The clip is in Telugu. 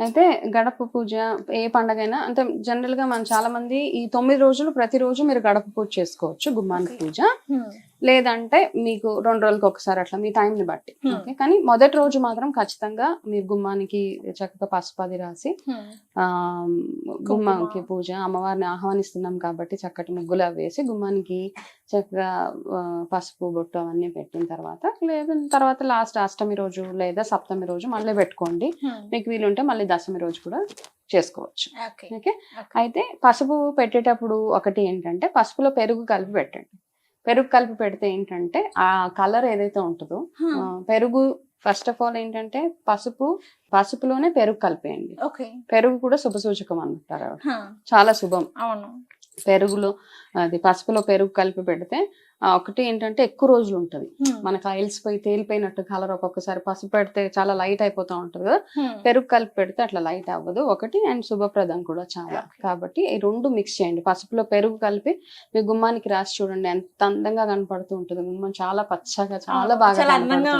అయితే గడప పూజ ఏ పండగైనా అంటే జనరల్గా మనం చాలా మంది ఈ తొమ్మిది రోజులు ప్రతిరోజు మీరు గడప పూజ చేసుకోవచ్చు గుమ్మానికి. పూజ లేదంటే మీకు రెండు రోజులకు ఒకసారి అట్లా మీ time ని బట్టి. Hmm. ఓకే కానీ మొదటి రోజు మాత్రం ఖచ్చితంగా మీరు గుమ్మానికి చక్కగా పసుపది రాసి ఆ గుమ్మానికి పూజ అమ్మవారిని ఆహ్వానిస్తున్నాం కాబట్టి చక్కటి ముగ్గులు వేసి గుమ్మానికి చక్కగా పసుపు బొట్టు అవన్నీ పెట్టిన తర్వాత లేదా తర్వాత లాస్ట్ అష్టమి రోజు లేదా సప్తమి రోజు మళ్ళీ పెట్టుకోండి. మీకు వీలుంటే మళ్ళీ దశమి రోజు కూడా చేసుకోవచ్చు. ఓకే అయితే పసుపు పెట్టేటప్పుడు ఒకటి ఏంటంటే పసుపులో పెరుగు కలిపి పెట్టండి. పెరుగు కలిపి పెడితే ఏంటంటే ఆ కలర్ ఏదైతే ఉంటుందో పెరుగు ఫస్ట్ ఆఫ్ ఆల్ ఏంటంటే పసుపు పసుపులోనే పెరుగు కలిపేయండి. పెరుగు కూడా శుభ సూచకం అంటారు. చాలా శుభం. అవును. పెరుగులో అది పసుపులో పెరుగు కలిపి పెడితే ఒకటి ఏంటంటే ఎక్కువ రోజులు ఉంటది. మనకు పోయి తేలిపోయినట్టు కలర్ ఒక్కొక్కసారి పసుపు పెడితే చాలా లైట్ అయిపోతూ ఉంటుంది కదా. పెరుగు కలిపి పెడితే అట్లా లైట్ అవ్వదు. ఒకటి అండ్ శుభప్రదం కూడా చాలా. కాబట్టి ఈ రెండు మిక్స్ చేయండి. పసుపులో పెరుగు కలిపి మీ గుమ్మానికి రాసి చూడండి. ఎంత అందంగా కనపడుతూ ఉంటుంది. గుమ్మం చాలా పచ్చగా చాలా బాగా.